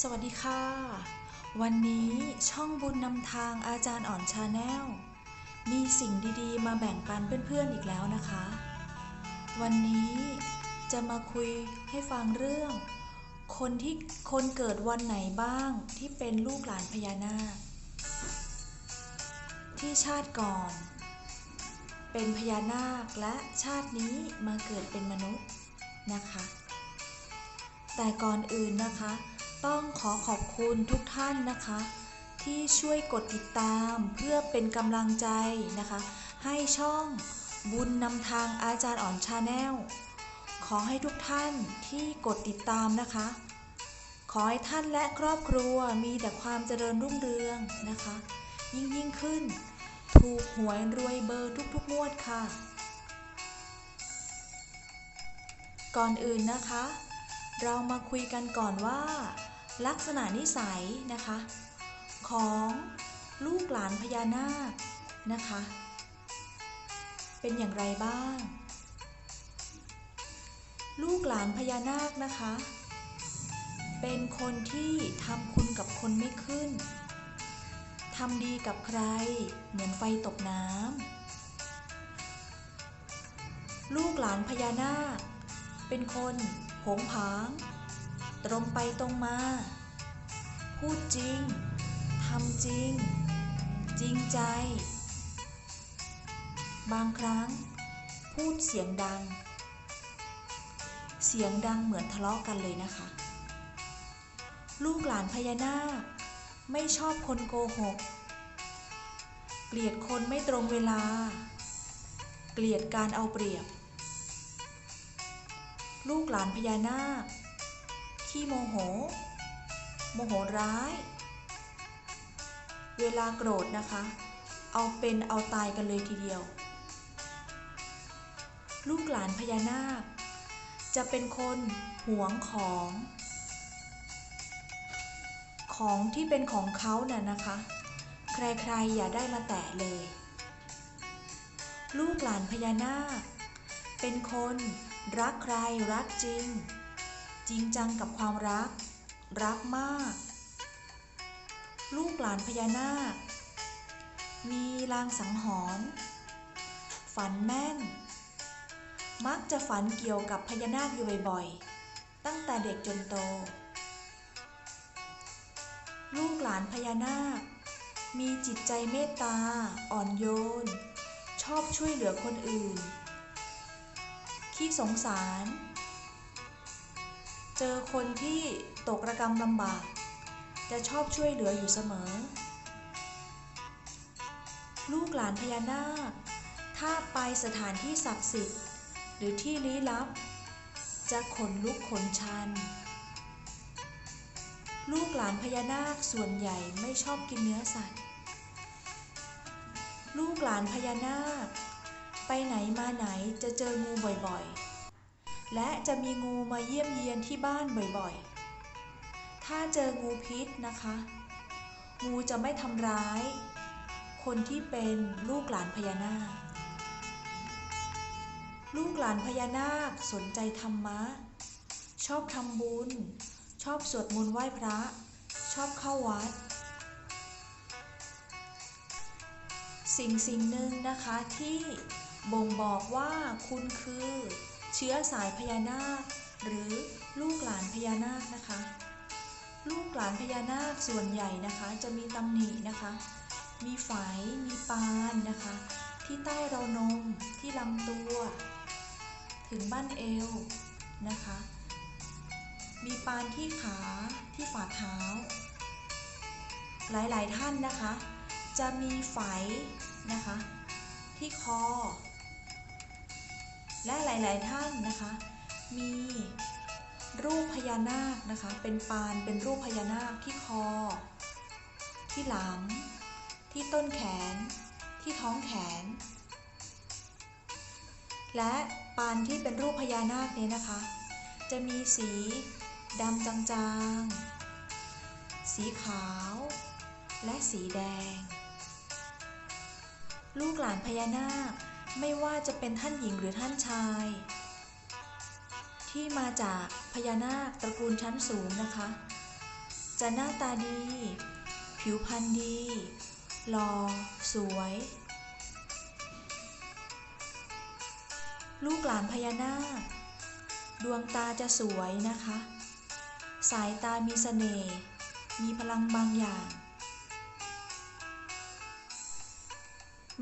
สวัสดีค่ะ วันนี้ช่องบุญนำทางอาจารย์อ่อนชาแนลมีสิ่งดีๆ มาแบ่งปันเพื่อนๆอีกแล้วนะคะ วันนี้จะมาคุยให้ฟังเรื่อง คนที่คนเกิดวันไหนบ้างที่เป็นลูกหลานพญานาค ที่ชาติก่อน เป็นพญานาคและชาตินี้มาเกิดเป็นมนุษย์นะคะ แต่ก่อนอื่นนะคะ ต้องขอขอบคุณทุกท่านนะคะ ที่ช่วยกดติดตามเพื่อเป็นกำลังใจนะคะ ให้ช่องบุญนำทางอาจารย์อ่อนชาแนลขอให้ทุกท่านที่กดติดตามนะคะ ขอให้ท่านและครอบครัวมีแต่ความเจริญรุ่งเรืองนะคะ ยิ่งยิ่งขึ้น ถูกหวยรวยเบอร์ทุกๆงวดค่ะ ก่อนอื่นนะคะ เรามาคุยกันก่อนว่า ลักษณะนิสัยนะคะ ของลูกหลานพญานาคนะคะ เป็นอย่างไรบ้าง ลูกหลานพญานาคนะคะ เป็นคนที่ทำคุณกับคนไม่ขึ้นทำดีกับใครเหมือนไฟตกน้ำลูกหลานพญานาค เป็นคนผงผาง ตรงไปตรงมา พูดจริง ทำจริง จริงใจ บางครั้ง พูดเสียงดัง เสียงดังเหมือนทะเลาะกันเลยนะคะ ลูกหลานพญานาคไม่ชอบคนโกหก เกลียดคนไม่ตรงเวลา เกลียดการเอาเปรียบ ลูกหลานพญานาคขี้โมโห โมโหร้าย เวลาโกรธนะคะ เอาเป็นเอาตายกันเลยทีเดียว ลูกหลานพญานาค จะเป็นคนหวงของ ของที่เป็นของเขาน่ะนะคะ ใครๆอย่าได้มาแตะเลย ลูกหลานพญานาค เป็นคนรักใครรักจริง จริงจังกับความรัก รักมาก ลูกหลานพญานาค มีลางสังหรณ์ฝันแม่น มักจะฝันเกี่ยวกับพญานาคอยู่บ่อยๆ ตั้งแต่เด็กจนโต ลูกหลานพญานาค มีจิตใจเมตตา อ่อนโยน ชอบช่วยเหลือคนอื่น ขี้สงสาร เจอคนที่ ตกระกรรมลำบาก จะชอบช่วยเหลืออยู่เสมอ ลูกหลานพญานาค ถ้าไปสถานที่ศักดิ์สิทธิ์ หรือที่ลี้ลับ จะขนลุกขนชัน ลูกหลานพญานาคส่วนใหญ่ไม่ชอบกินเนื้อสัตว์ ลูกหลานพญานาค ไปไหนมาไหนจะเจองูบ่อยๆและจะมีงูมาเยี่ยมเยียนที่บ้านบ่อยๆ ถ้าเจองูพิษนะคะ งูจะไม่ทำร้าย คนที่เป็นลูกหลานพญานาค ลูกหลานพญานาคสนใจธรรมะ ชอบทำบุญ ชอบสวดมนต์ไหว้พระ ชอบเข้าวัด สิ่งสิ่งหนึ่งนะคะที่บ่งบอกว่าคุณคือ เชื้อสายพญานาค หรือลูกหลานพญานาคนะคะ ลูกหลานพญานาคส่วนใหญ่นะคะ จะมีตำหนินะคะ มีไฝมีปานนะคะ ที่ใต้เรานมที่ลำตัว ถึงบ้านเอวนะคะ มีปานที่ขาที่ฝ่าเท้า หลายๆท่านนะคะ จะมีไฝนะคะ ที่คอ และหลายๆท่านนะคะ มี รูปพญานาคนะคะ เป็นปานเป็นรูปพญานาคที่คอ ที่หลัง ที่ต้นแขน ที่ท้องแขน และปานที่เป็นรูปพญานาคนี่ยนะคะ จะมีสีดำจางๆ สีขาว และสีแดง ลูกหลานพญานาคไม่ว่าจะเป็นท่านหญิงหรือท่านชาย ที่มาจากพญานาคตระกูลชั้นสูงนะคะ จะหน้าตาดี ผิวพรรณดีหล่อสวย ลูกหลานพญานาค ดวงตาจะสวยนะคะ สายตามีเสน่ห์มีพลังบางอย่าง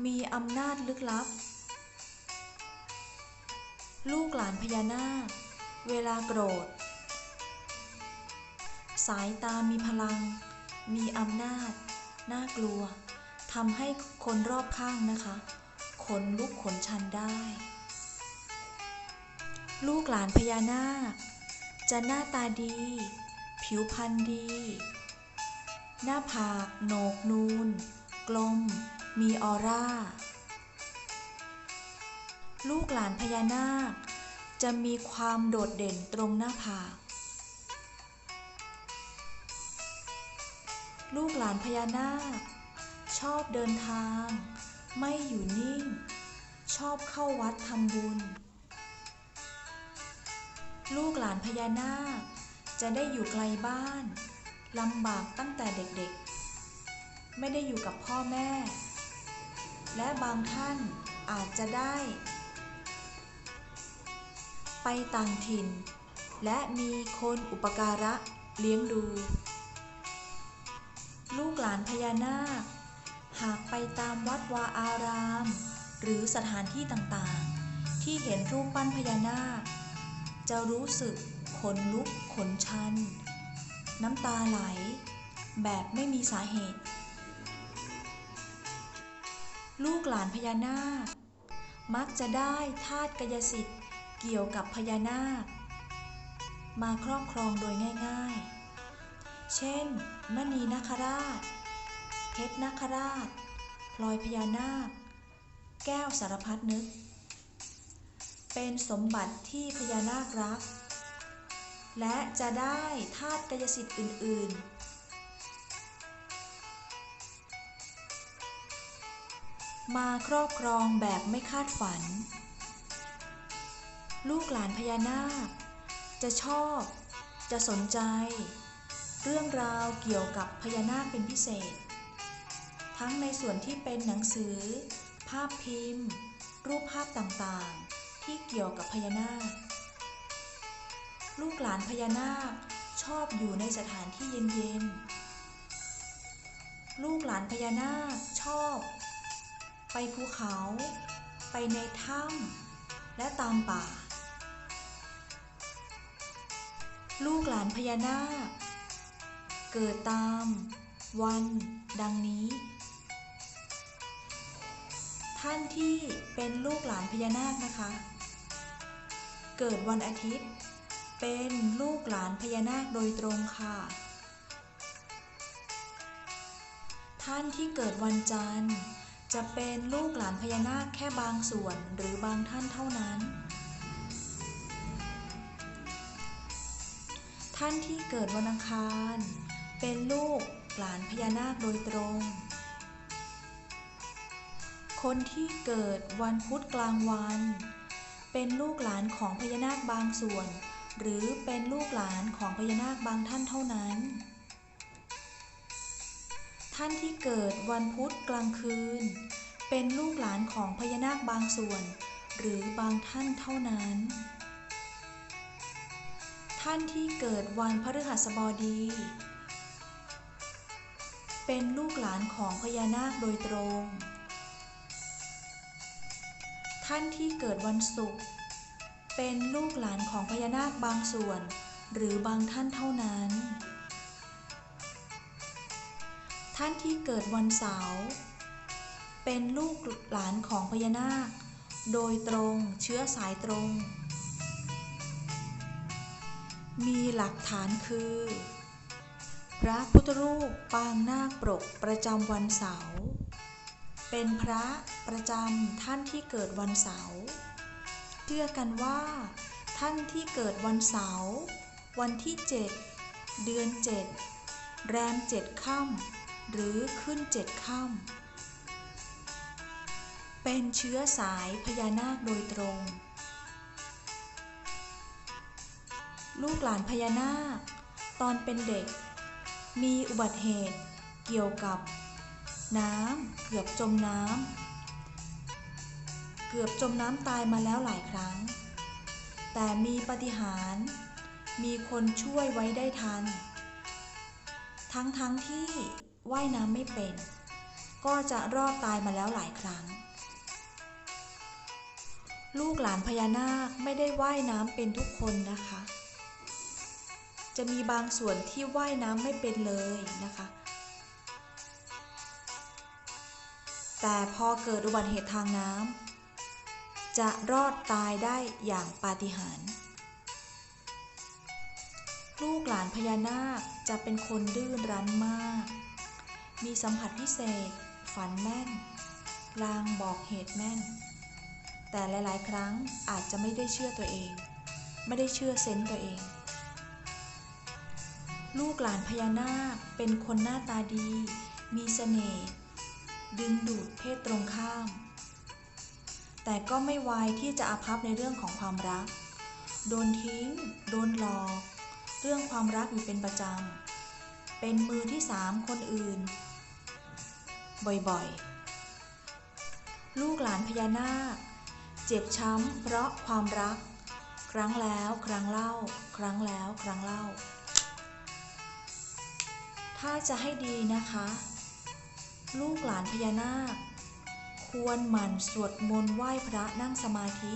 มีอำนาจลึกลับ ลูกหลานพญานาค เวลาโกรธ สายตามีพลัง มีอำนาจ น่ากลัว ทำให้คนรอบข้างนะคะ ขนลุกขนชันได้ ลูกหลานพญานาค จะหน้าตาดี ผิวพรรณดี หน้าผากโหนกนูน กลม มีออร่า ลูกหลานพญานาค จะมีความโดดเด่นตรงหน้าผากลูกหลานพญานาค ชอบเดินทาง ไม่อยู่นิ่ง ชอบเข้าวัดทำบุญ ลูกหลานพญานาค จะได้อยู่ไกลบ้านลำบากตั้งแต่เด็กๆ ไม่ได้อยู่กับพ่อแม่ และบางท่านอาจจะได้ ไปต่างถิ่น และมีคนอุปการะเลี้ยงดู ลูกหลานพญานาค หากไปตามวัดวาอาราม หรือสถานที่ต่างๆ ที่เห็นรูปปั้นพญานาค จะรู้สึกขนลุกขนชัน น้ำตาไหล แบบไม่มีสาเหตุ ลูกหลานพญานาค มักจะได้ธาตุกายสิทธิ์ เกี่ยวกับพญานาค มาครอบครองโดยง่ายๆ เช่น มณีนาคราช เพชรนาคราช พลอยพญานาค แก้วสารพัดนึก เป็นสมบัติที่พญานาครัก และจะได้ธาตุกายสิทธิ์อื่น ๆมาครอบครองแบบไม่คาดฝัน ลูกหลานพญานาค จะชอบ จะสนใจ เรื่องราวเกี่ยวกับพญานาคเป็นพิเศษ ทั้งในส่วนที่เป็นหนังสือ ภาพพิมพ์ รูปภาพต่างๆ ที่เกี่ยวกับพญานาค ลูกหลานพญานาคชอบอยู่ในสถานที่เย็นๆ ลูกหลานพญานาคชอบ ไปภูเขา ไปในถ้ำและตามป่า ลูกหลานพญานาค เกิดตาม วัน ดังนี้ ท่านที่เป็นลูกหลานพญานาคนะคะ เกิดวันอาทิตย์ เป็นลูกหลานพญานาคโดยตรงค่ะ ท่านที่เกิดวันจันทร์ จะเป็นลูกหลานพญานาคแค่บางส่วนหรือบางท่านเท่านั้น ท่านที่เกิดวันอังคาร เป็นลูกหลานพญานาคโดยตรง คนที่เกิดวันพุธกลางวัน เป็นลูกหลานของพญานาคบางส่วน หรือเป็นลูกหลานของพญานาคบางท่านเท่านั้น ท่านที่เกิดวันพุธกลางคืน เป็นลูกหลานของพญานาคบางส่วน หรือบางท่านเท่านั้น ท่านที่เกิดวันพฤหัสบดี เป็นลูกหลานของพญานาคโดยตรง ท่านที่เกิดวันศุกร์ เป็นลูกหลานของพญานาคบางส่วน หรือบางท่านเท่านั้น ท่านที่เกิดวันเสาร์ เป็นลูกหลานของพญานาค โดยตรงเชื้อสายตรง มีหลักฐานคือ พระพุทธรูปปางนาคปรกประจำวันเสาร์เป็นพระประจำท่านที่เกิดวันเสาร์เชื่อกันว่า ท่านที่เกิดวันเสาร์วันที่ 7 เดือน 7 แรม7ค่ำหรือขึ้น7ค่ำเป็นเชื้อสายพญานาคโดยตรง ลูกหลานพญานาค ตอนเป็นเด็ก มีอุบัติเหตุเกี่ยวกับ น้ำเกือบจมน้ำ เกือบจมน้ำตายมาแล้วหลายครั้ง แต่มีปาฏิหารมีคนช่วยไว้ได้ทัน ทั้งๆทที่ว่ายน้ำไม่เป็น ก็จะรอดตายมาแล้วหลายครั้ง ลูกหลานพญานาคไม่ได้ว่ายน้ำเป็นทุกคนนะคะ จะมีบางส่วนที่ว่ายน้ำไม่เป็นเลยนะคะ แต่พอเกิดอุบัติเหตุทางน้ำจะรอดตายได้อย่างปาฏิหาริย์ลูกหลานพญานาคจะเป็นคนดื้อรั้นมาก มีสัมผัสพิเศษ ฝันแม่น ลางบอกเหตุแม่น แต่หลาย ๆ ครั้งอาจจะไม่ได้เชื่อตัวเอง ไม่ได้เชื่อเซนส์ตัวเอง ลูกหลานพญานาคเป็นคนหน้าตาดี มีเสน่ห์ดึงดูดเพศตรงข้าม แต่ก็ไม่ไวที่จะอาภัพในเรื่องของความรัก โดนทิ้ง โดนหลอก เรื่องความรักอยู่เป็นประจำ เป็นมือที่สามคนอื่น บ่อยๆ ลูกหลานพญานาค เจ็บช้ำเพราะความรัก ครั้งแล้วครั้งเล่า ครั้งแล้วครั้งเล่า ถ้าจะให้ดีนะคะ ลูกหลานพญานาค ควรหมั่นสวดมนต์ไหว้พระนั่งสมาธิ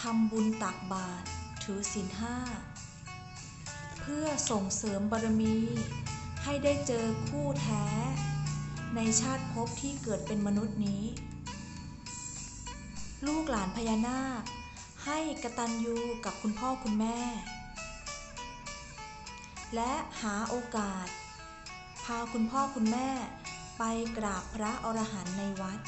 ทำบุญตักบาตรถือศีลห้า เพื่อส่งเสริมบารมี ให้ได้เจอคู่แท้ ในชาติภพที่เกิดเป็นมนุษย์นี้ ลูกหลานพญานาค ให้กระตัญญูกับคุณพ่อคุณแม่ และหาโอกาส พาคุณพ่อคุณแม่ไปกราบพระอรหันต์ในวัด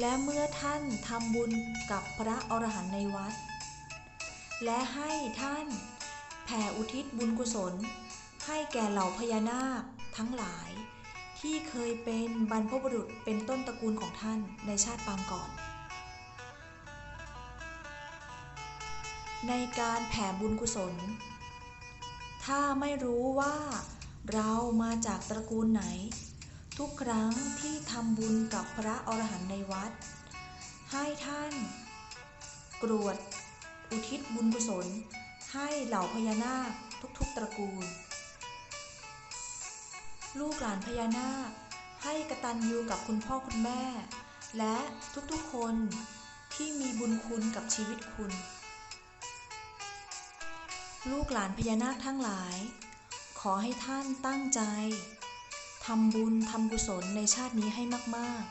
และเมื่อท่านทำบุญกับพระอรหันต์ในวัด และให้ท่านแผ่อุทิศบุญกุศล ให้แก่เหล่าพญานาคทั้งหลาย ที่เคยเป็นบรรพบุรุษเป็นต้นตระกูลของท่านในชาติปางก่อน ในการแผ่บุญกุศล ถ้าไม่รู้ว่าเรามาจากตระกูลไหน ทุกครั้งที่ทำบุญกับพระอรหันต์ในวัด ให้ท่าน กรวด อุทิศบุญกุศล ให้เหล่าพญานาคทุกๆตระกูล ลูกหลานพญานาคให้กระตัญญูกับคุณพ่อคุณแม่ และทุกๆคนที่มีบุญคุณกับชีวิตคุณ ลูกหลานพญานาคทั้งหลาย ขอให้ท่านตั้งใจทำบุญทำกุศลในชาตินี้ให้มาก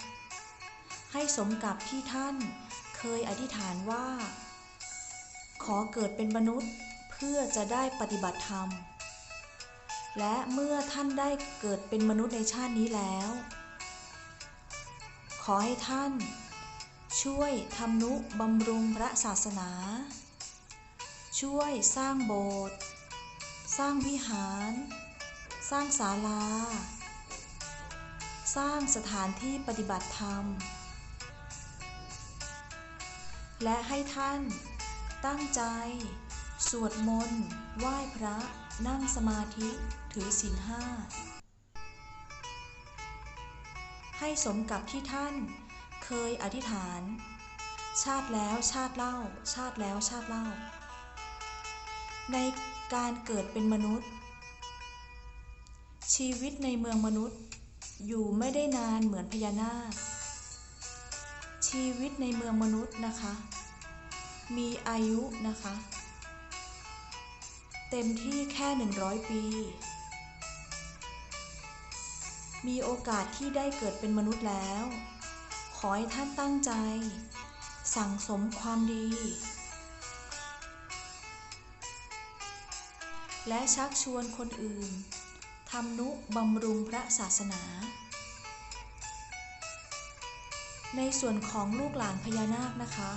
ๆ ให้สมกับที่ท่านเคยอธิษฐานว่า ขอเกิดเป็นมนุษย์เพื่อจะได้ปฏิบัติธรรม และเมื่อท่านได้เกิดเป็นมนุษย์ในชาตินี้แล้ว ขอให้ท่านช่วยทำนุบำรุงพระศาสนา ช่วยสร้างโบสถ์ สร้างวิหาร สร้างศาลา สร้างสถานที่ปฏิบัติธรรม และให้ท่านตั้งใจ สวดมนต์ ไหว้พระ นั่งสมาธิ ถือศีลห้า ให้สมกับที่ท่านเคยอธิษฐาน ชาติแล้วชาติเล่า ชาติแล้วชาติเล่า ในการเกิดเป็นมนุษย์ ชีวิตในเมืองมนุษย์ อยู่ไม่ได้นานเหมือนพญานาค ชีวิตในเมืองมนุษย์นะคะ มีอายุนะคะ เต็มที่แค่ 100 ปี มีโอกาสที่ได้เกิดเป็นมนุษย์แล้ว ขอให้ท่านตั้งใจ สั่งสมความดี และชักชวนคนอื่นทำนุบำรุงพระศาสนา ในส่วนของลูกหลานพญานาคนะคะ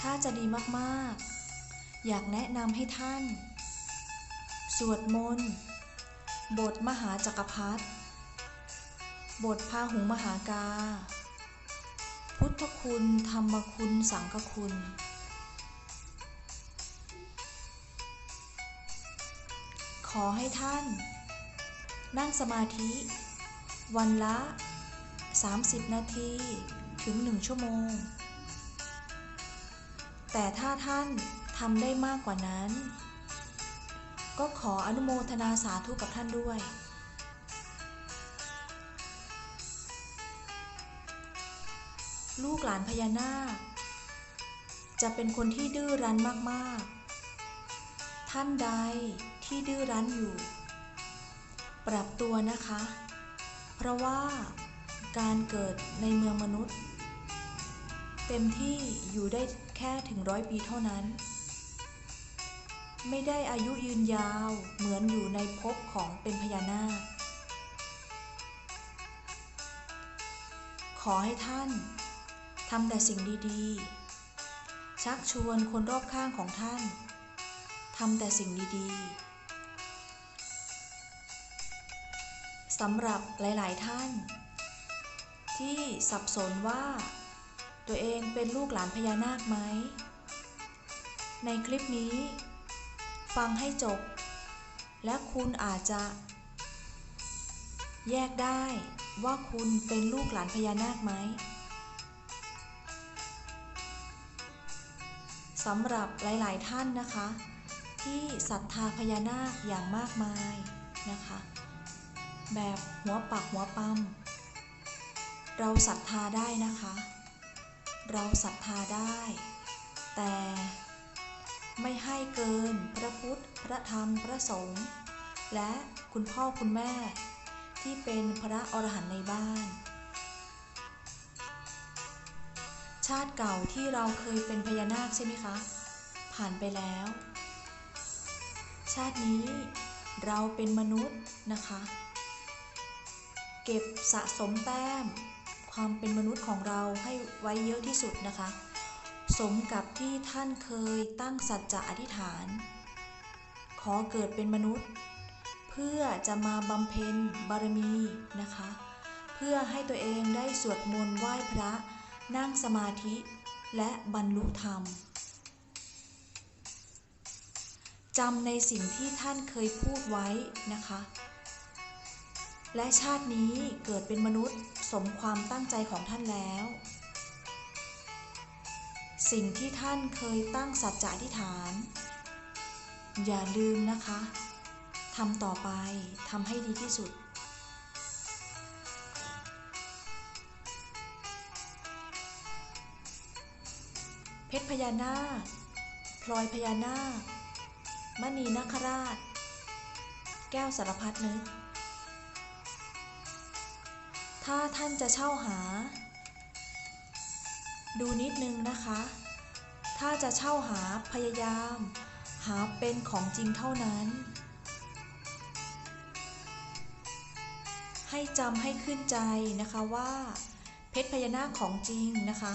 ถ้าจะดีมากๆ อยากแนะนำให้ท่าน สวดมนต์ บทมหาจักรพรรดิบทพาหุงมหากา พุทธคุณ ธรรมคุณ สังฆคุณ ขอให้ท่าน นั่งสมาธิ วันละ 30 นาทีถึง 1 ชั่วโมง แต่ถ้าท่านทำได้มากกว่านั้น ก็ขออนุโมทนาสาธุกับท่านด้วยลูกหลานพญานาค จะเป็นคนที่ดื้อรั้นมาก ๆ ท่านใด ที่ดื้อรั้นอยู่ ปรับตัวนะคะ เพราะว่าการเกิดในเมืองมนุษย์ เต็มที่อยู่ได้แค่ถึงร้อยปีเท่านั้น ไม่ได้อายุยืนยาวเหมือนอยู่ในภพของเป็นพญานาค ขอให้ท่านทำแต่สิ่งดีๆ ชักชวนคนรอบข้างของท่านทำแต่สิ่งดีๆ สำหรับหลาย ๆ ท่าน ที่สับสนว่า ตัวเองเป็นลูกหลานพญานาคไหม ในคลิปนี้ ฟังให้จบ และคุณอาจจะ แยกได้ว่าคุณเป็นลูกหลานพญานาคไหมสำหรับหลาย ๆ ท่านนะคะ ที่ศรัทธาพญานาคอย่างมากมายนะคะ แบบหัวปักหัวปั๊มเราศรัทธาได้นะคะ เราศรัทธาได้ แต่ไม่ให้เกินพระพุทธ พระธรรม พระสงฆ์ และคุณพ่อคุณแม่ที่เป็นพระอรหันต์ในบ้าน ชาติเก่าที่เราเคยเป็นพญานาคใช่ไหมคะ ผ่านไปแล้ว ชาตินี้เราเป็นมนุษย์นะคะ เก็บสะสมแต้ม ความเป็นมนุษย์ของเราให้ไว้เยอะที่สุดนะคะ สมกับที่ท่านเคยตั้งสัจจะอธิษฐาน ขอเกิดเป็นมนุษย์ เพื่อจะมาบำเพ็ญบารมีนะคะ เพื่อให้ตัวเองได้สวดมนต์ไหว้พระ นั่งสมาธิและบรรลุธรรมจำในสิ่งที่ท่านเคยพูดไว้นะคะ และชาตินี้เกิดเป็นมนุษย์สมความตั้งใจของท่านแล้ว สิ่งที่ท่านเคยตั้งสัจจะอธิษฐาน อย่าลืมนะคะทำต่อไปทำให้ดีที่สุด เพชรพญานาคพลอยพญานาคมณีนาคราช แก้วสารพัดนึก ถ้าท่านจะเช่าหา ดูนิดนึงนะคะ ถ้าจะเช่าหาพยายาม หาเป็นของจริงเท่านั้น ให้จำให้ขึ้นใจนะคะว่า เพชรพญานาคของจริงนะคะ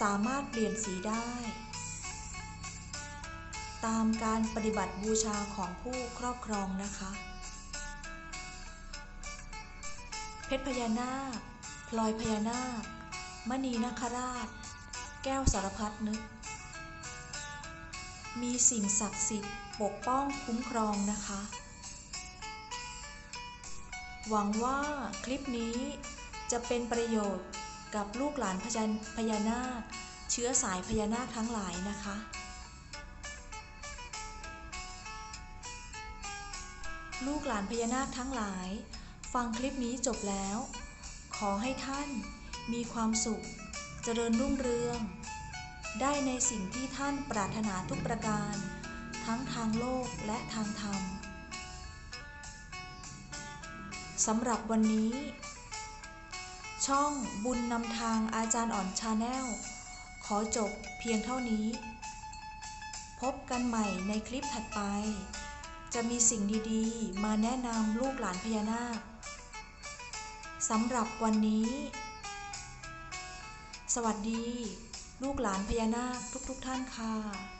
สามารถเปลี่ยนสีได้ ตามการปฏิบัติบูชาของผู้ครอบครองนะคะ เพชรพญานาค พลอยพญานาค มณีนคราช แก้วสารพัดนึก มีสิ่งศักดิ์สิทธิ์ปกป้องคุ้มครองนะคะ หวังว่าคลิปนี้จะเป็นประโยชน์กับลูกหลานพญาพญานาค เชื้อสายพญานาคทั้งหลายนะคะ ลูกหลานพญานาคทั้งหลาย ฟังคลิปนี้จบแล้ว ขอให้ท่านมีความสุข เจริญรุ่งเรือง ได้ในสิ่งที่ท่านปรารถนาทุกประการ ทั้งทางโลกและทางธรรมสำหรับวันนี้ ช่องบุญนำทางอาจารย์อ่อนชาแนล ขอจบเพียงเท่านี้ พบกันใหม่ในคลิปถัดไป จะมีสิ่งดีๆ มาแนะนำลูกหลานพญานาค สำหรับวันนี้ สวัสดี ลูกหลานพญานาคทุกๆทท่านค่ะ